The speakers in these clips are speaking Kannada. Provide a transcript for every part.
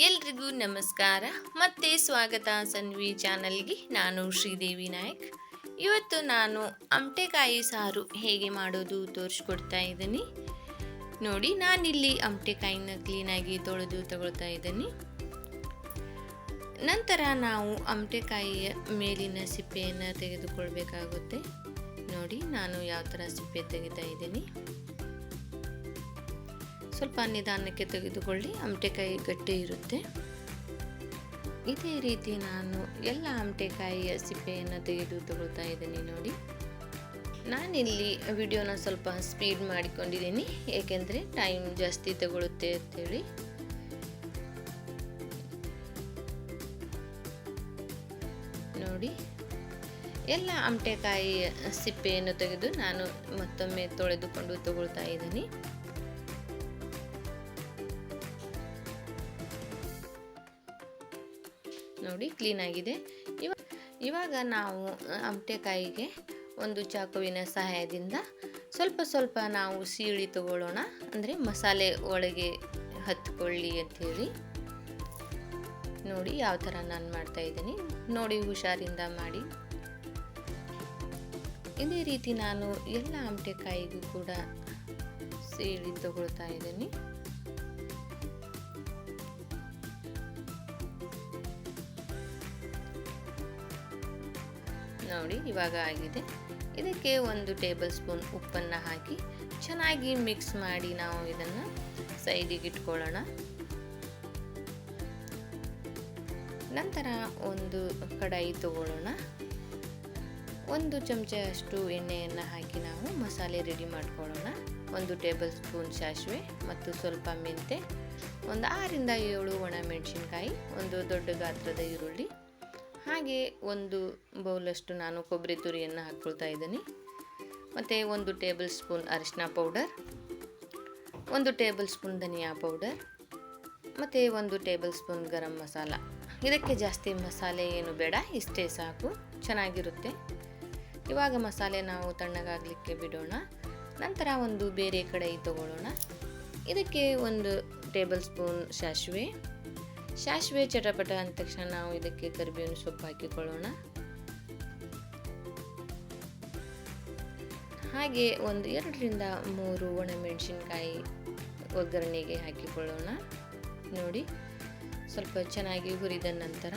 ಎಲ್ರಿಗೂ ನಮಸ್ಕಾರ. ಮತ್ತೆ ಸ್ವಾಗತ ಸನ್ವಿ ಚಾನಲ್ಗೆ. ನಾನು ಶ್ರೀದೇವಿ ನಾಯಕ್. ಇವತ್ತು ನಾನು ಅಮಟೆಕಾಯಿ ಸಾರು ಹೇಗೆ ಮಾಡೋದು ತೋರಿಸ್ಕೊಡ್ತಾ ಇದ್ದೀನಿ. ನೋಡಿ, ನಾನಿಲ್ಲಿ ಅಮಟೆಕಾಯಿನ ಕ್ಲೀನಾಗಿ ತೊಳೆದು ತಗೊಳ್ತಾ ಇದ್ದೀನಿ. ನಂತರ ನಾವು ಅಮಟೆಕಾಯಿಯ ಮೇಲಿನ ಸಿಪ್ಪೆಯನ್ನು ತೆಗೆದುಕೊಳ್ಬೇಕಾಗುತ್ತೆ. ನೋಡಿ, ನಾನು ಯಾವ ಥರ ಸಿಪ್ಪೆ ತೆಗಿತಾ ಇದ್ದೀನಿ. ಸ್ವಲ್ಪ ನಿಧಾನಕ್ಕೆ ತೆಗೆದುಕೊಳ್ಳಿ. ಅಮಟೆಕಾಯಿ ಗಟ್ಟಿ ಇರುತ್ತೆ. ಇದೇ ರೀತಿ ನಾನು ಎಲ್ಲ ಅಮಟೆಕಾಯಿಯ ಸಿಪ್ಪೆಯನ್ನು ತೆಗೆದು ತಗೊಳ್ತಾ ಇದ್ದೀನಿ ನೋಡಿ. ನಾನಿಲ್ಲಿ ವಿಡಿಯೋನ ಸ್ವಲ್ಪ ಸ್ಪೀಡ್ ಮಾಡಿಕೊಂಡಿದ್ದೀನಿ. ಏಕೆಂದರೆ ಟೈಮ್ ಜಾಸ್ತಿ ತಗೊಳುತ್ತೆ ಅಂತೇಳಿ. ನೋಡಿ. ಎಲ್ಲ ಅಮಟೆಕಾಯಿಯ ಸಿಪ್ಪೆಯನ್ನು ತೆಗೆದು ನಾನು ಮತ್ತೊಮ್ಮೆ ತೊಳೆದುಕೊಂಡು ತಗೊಳ್ತಾ ಇದ್ದೀನಿ. ನೋಡಿ ಕ್ಲೀನಾಗಿದೆ ಇವ, ಇವಾಗ ನಾವು ಅಮಟೆಕಾಯಿಗೆ ಒಂದು ಚಾಕುವಿನ ಸಹಾಯದಿಂದ ಸ್ವಲ್ಪ ಸ್ವಲ್ಪ ನಾವು ಸೀಳಿ ತಗೊಳ್ಳೋಣ. ಅಂದರೆ ಮಸಾಲೆ ಒಳಗೆ ಹತ್ಕೊಳ್ಳಿ ಅಂಥೇಳಿ ನೋಡಿ ಯಾವ ಥರ ನಾನು ಮಾಡ್ತಾ ಇದ್ದೀನಿ. ನೋಡಿ ಹುಷಾರಿಂದ ಮಾಡಿ. ಇದೇ ರೀತಿ ನಾನು ಎಲ್ಲ ಅಮಟೆಕಾಯಿಗೂ ಕೂಡ ಸೀಳಿ ತಗೊಳ್ತಾ ಇದ್ದೀನಿ. ನೋಡಿ, ಇವಾಗ ಆಗಿದೆ. ಇದಕ್ಕೆ ಒಂದು ಟೇಬಲ್ ಸ್ಪೂನ್ ಉಪ್ಪನ್ನು ಹಾಕಿ ಚೆನ್ನಾಗಿ ಮಿಕ್ಸ್ ಮಾಡಿ ನಾವು ಇದನ್ನು ಸೈಡಿಗೆ ಇಟ್ಕೊಳ್ಳೋಣ. ನಂತರ ಒಂದು ಕಡಾಯಿ ತಗೊಳ್ಳೋಣ. ಒಂದು ಚಮಚ ಅಷ್ಟು ಎಣ್ಣೆಯನ್ನು ಹಾಕಿ ನಾವು ಮಸಾಲೆ ರೆಡಿ ಮಾಡ್ಕೊಳ್ಳೋಣ. ಒಂದು ಟೇಬಲ್ ಸ್ಪೂನ್ ಸಾಸಿವೆ ಮತ್ತು ಸ್ವಲ್ಪ ಮೆಂತೆ ಒಂದು ಆರಿಂದ ಏಳು ಒಣ ಮೆಣಸಿನ್ಕಾಯಿ, ಒಂದು ದೊಡ್ಡ ಗಾತ್ರದ ಈರುಳ್ಳಿ ಹಾಗೆ ಒಂದು ಬೌಲಷ್ಟು ನಾನು ಕೊಬ್ಬರಿ ತುರಿಯನ್ನು ಹಾಕ್ಕೊಳ್ತಾ ಇದ್ದೀನಿ. ಮತ್ತು ಒಂದು ಟೇಬಲ್ ಸ್ಪೂನ್ ಅರಿಶಿನ ಪೌಡರ್, ಒಂದು ಟೇಬಲ್ ಸ್ಪೂನ್ ಧನಿಯಾ ಪೌಡರ್, ಮತ್ತು ಒಂದು ಟೇಬಲ್ ಸ್ಪೂನ್ ಗರಂ ಮಸಾಲ. ಇದಕ್ಕೆ ಜಾಸ್ತಿ ಮಸಾಲೆ ಏನು ಬೇಡ, ಇಷ್ಟೇ ಸಾಕು, ಚೆನ್ನಾಗಿರುತ್ತೆ. ಇವಾಗ ಮಸಾಲೆ ನಾವು ತಣ್ಣಗಾಗಲಿಕ್ಕೆ ಬಿಡೋಣ. ನಂತರ ಒಂದು ಬೇರೆ ಕಡಾಯಿ ತಗೊಳ್ಳೋಣ. ಇದಕ್ಕೆ ಒಂದು ಟೇಬಲ್ ಸ್ಪೂನ್ ಸಾಸಿವೆ ಸಾಸಿವೆ ಚಟಪಟ ಅಂದ ತಕ್ಷಣ ನಾವು ಇದಕ್ಕೆ ಕರಿಬೇವಿನ ಸೊಪ್ಪು ಹಾಕಿಕೊಳ್ಳೋಣ. ಹಾಗೆ ಒಂದು ಎರಡರಿಂದ ಮೂರು ಒಣಮೆಣಸಿನ್ಕಾಯಿ ಒಗ್ಗರಣೆಗೆ ಹಾಕಿಕೊಳ್ಳೋಣ. ನೋಡಿ, ಸ್ವಲ್ಪ ಚೆನ್ನಾಗಿ ಹುರಿದ ನಂತರ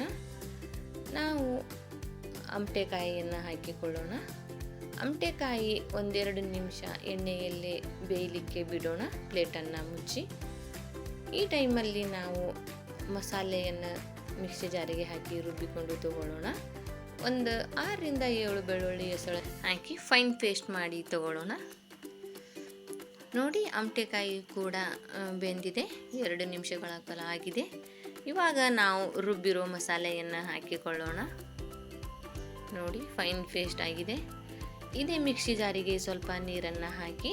ನಾವು ಅಂಟೆಕಾಯಿಯನ್ನು ಹಾಕಿಕೊಳ್ಳೋಣ. ಅಂಟೆಕಾಯಿ ಒಂದೆರಡು ನಿಮಿಷ ಎಣ್ಣೆಯಲ್ಲೇ ಬೇಯಲಿಕ್ಕೆ ಬಿಡೋಣ, ಪ್ಲೇಟನ್ನು ಮುಚ್ಚಿ. ಈ ಟೈಮಲ್ಲಿ ನಾವು ಮಸಾಲೆಯನ್ನು ಮಿಕ್ಸಿ ಜಾರಿಗೆ ಹಾಕಿ ರುಬ್ಬಿಕೊಂಡು ತಗೊಳ್ಳೋಣ. ಒಂದು ಆರರಿಂದ ಏಳು ಬೆಳ್ಳುಳ್ಳಿ ಹೆಸಳು ಹಾಕಿ ಫೈನ್ ಪೇಸ್ಟ್ ಮಾಡಿ ತಗೊಳ್ಳೋಣ. ನೋಡಿ ಅಮಟೆಕಾಯಿ ಕೂಡ ಬೆಂದಿದೆ. ಎರಡು ನಿಮಿಷಗಳ ಕಾಲ ಆಗಿದೆ. ಇವಾಗ ನಾವು ರುಬ್ಬಿರೋ ಮಸಾಲೆಯನ್ನು ಹಾಕಿಕೊಳ್ಳೋಣ. ನೋಡಿ ಫೈನ್ ಪೇಸ್ಟ್ ಆಗಿದೆ. ಇದೇ ಮಿಕ್ಸಿ ಜಾರಿಗೆ ಸ್ವಲ್ಪ ನೀರನ್ನು ಹಾಕಿ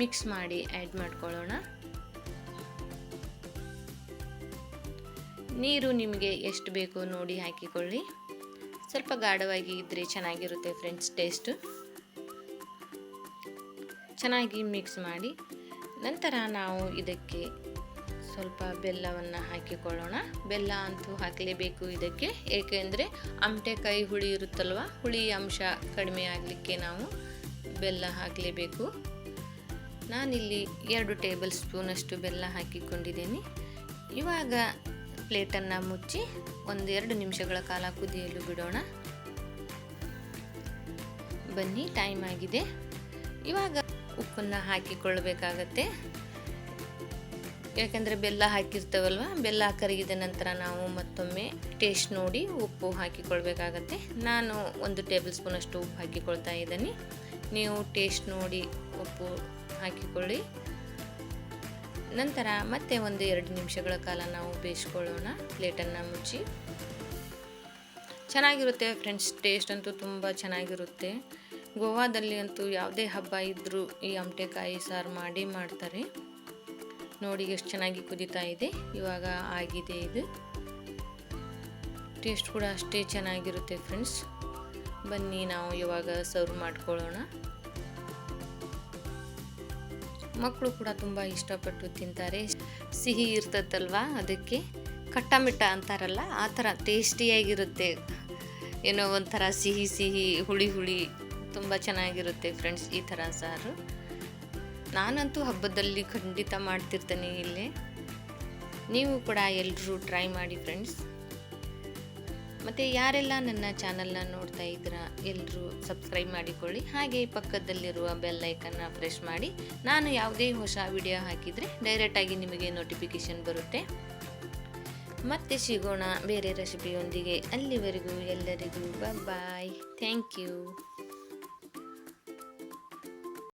ಮಿಕ್ಸ್ ಮಾಡಿ ಆ್ಯಡ್ ಮಾಡ್ಕೊಳ್ಳೋಣ. ನೀರು ನಿಮಗೆ ಎಷ್ಟು ಬೇಕೋ ನೋಡಿ ಹಾಕಿಕೊಳ್ಳಿ. ಸ್ವಲ್ಪ ಗಾಢವಾಗಿ ಇದ್ದರೆ ಚೆನ್ನಾಗಿರುತ್ತೆ ಫ್ರೆಂಡ್ಸ್ ಟೇಸ್ಟು. ಚೆನ್ನಾಗಿ ಮಿಕ್ಸ್ ಮಾಡಿ. ನಂತರ ನಾವು ಇದಕ್ಕೆ ಸ್ವಲ್ಪ ಬೆಲ್ಲವನ್ನು ಹಾಕಿಕೊಳ್ಳೋಣ. ಬೆಲ್ಲ ಅಂತೂ ಹಾಕಲೇಬೇಕು ಇದಕ್ಕೆ. ಏಕೆಂದರೆ ಅಮಟೆಕಾಯಿ ಹುಳಿ ಇರುತ್ತಲ್ವ, ಹುಳಿ ಅಂಶ ಕಡಿಮೆ ಆಗಲಿಕ್ಕೆ ನಾವು ಬೆಲ್ಲ ಹಾಕಲೇಬೇಕು. ನಾನಿಲ್ಲಿ ಎರಡು ಟೇಬಲ್ ಸ್ಪೂನಷ್ಟು ಬೆಲ್ಲ ಹಾಕಿಕೊಂಡಿದ್ದೀನಿ. ಇವಾಗ ಪ್ಲೇಟನ್ನು ಮುಚ್ಚಿ ಒಂದೆರಡು ನಿಮಿಷಗಳ ಕಾಲ ಕುದಿಯಲು ಬಿಡೋಣ. ಬನ್ನಿ ಟೈಮ್ ಆಗಿದೆ. ಇವಾಗ ಉಪ್ಪನ್ನು ಹಾಕಿಕೊಳ್ಳಬೇಕಾಗತ್ತೆ. ಯಾಕೆಂದರೆ ಬೆಲ್ಲ ಹಾಕಿರ್ತೇವಲ್ವ? ಬೆಲ್ಲ ಕರಗಿದ ನಂತರ ನಾವು ಮತ್ತೊಮ್ಮೆ ಟೇಸ್ಟ್ ನೋಡಿ ಉಪ್ಪು ಹಾಕಿಕೊಳ್ಬೇಕಾಗತ್ತೆ ನಾನು ಒಂದು ಟೇಬಲ್ ಸ್ಪೂನಷ್ಟು ಉಪ್ಪು ಹಾಕಿಕೊಳ್ತಾ ಇದ್ದೀನಿ. ನೀವು ಟೇಸ್ಟ್ ನೋಡಿ ಉಪ್ಪು ಹಾಕಿಕೊಳ್ಳಿ. ನಂತರ ಮತ್ತೆ ಒಂದು ಎರಡು ನಿಮಿಷಗಳ ಕಾಲ ನಾವು ಬೇಯಿಸ್ಕೊಳ್ಳೋಣ ಪ್ಲೇಟನ್ನು ಮುಚ್ಚಿ. ಚೆನ್ನಾಗಿರುತ್ತೆ ಫ್ರೆಂಡ್ಸ್, ಟೇಸ್ಟ್ ಅಂತೂ ತುಂಬ ಚೆನ್ನಾಗಿರುತ್ತೆ. ಗೋವಾದಲ್ಲಿ ಅಂತೂ ಯಾವುದೇ ಹಬ್ಬ ಇದ್ದರೂ ಈ ಅಮಟೆಕಾಯಿ ಸಾರು ಮಾಡಿ ಮಾಡ್ತಾರೆ. ನೋಡಿ ಎಷ್ಟು ಚೆನ್ನಾಗಿ ಕುದೀತಾ ಇದೆ, ಇವಾಗ ಆಗಿದೆ ಇದು. ಟೇಸ್ಟ್ ಕೂಡ ಅಷ್ಟೇ ಚೆನ್ನಾಗಿರುತ್ತೆ ಫ್ರೆಂಡ್ಸ್. ಬನ್ನಿ ನಾವು ಇವಾಗ ಸರ್ವ್ ಮಾಡ್ಕೊಳ್ಳೋಣ. ಮಕ್ಕಳು ಕೂಡ ತುಂಬ ಇಷ್ಟಪಟ್ಟು ತಿಂತಾರೆ. ಸಿಹಿ ಇರ್ತದಲ್ವಾ? ಅದಕ್ಕೆ ಕಟ್ಟಮಿಟ್ಟ ಅಂತಾರಲ್ಲ, ಆ ಥರ ಟೇಸ್ಟಿಯಾಗಿರುತ್ತೆ. ಏನೋ ಒಂಥರ ಸಿಹಿ ಸಿಹಿ, ಹುಳಿ ಹುಳಿ, ತುಂಬ ಚೆನ್ನಾಗಿರುತ್ತೆ ಫ್ರೆಂಡ್ಸ್, ಈ ಥರ ಸಾರು. ನಾನಂತೂ ಹಬ್ಬದಲ್ಲಿ ಖಂಡಿತ ಮಾಡ್ತಿರ್ತೇನೆ ಇಲ್ಲಿ. ನೀವು ಕೂಡ ಎಲ್ಲರೂ ಟ್ರೈ ಮಾಡಿ ಫ್ರೆಂಡ್ಸ್. ಮತ್ತು ಯಾರೆಲ್ಲ ನನ್ನ ಚಾನಲ್ನ ನೋಡ್ತಾ ಇದ್ದೀರಾ, ಎಲ್ಲರೂ ಸಬ್ಸ್ಕ್ರೈಬ್ ಮಾಡಿಕೊಳ್ಳಿ. ಹಾಗೆ ಪಕ್ಕದಲ್ಲಿರುವ ಬೆಲ್ ಐಕನ್ನ ಪ್ರೆಸ್ ಮಾಡಿ. ನಾನು ಯಾವುದೇ ಹೊಸ ವಿಡಿಯೋ ಹಾಕಿದರೆ ಡೈರೆಕ್ಟಾಗಿ ನಿಮಗೆ ನೋಟಿಫಿಕೇಷನ್ ಬರುತ್ತೆ. ಮತ್ತೆ ಸಿಗೋಣ ಬೇರೆ ರೆಸಿಪಿಯೊಂದಿಗೆ ಅಲ್ಲಿವರೆಗೂ ಎಲ್ಲರಿಗೂ ಬಾಯ್ ಥ್ಯಾಂಕ್ ಯು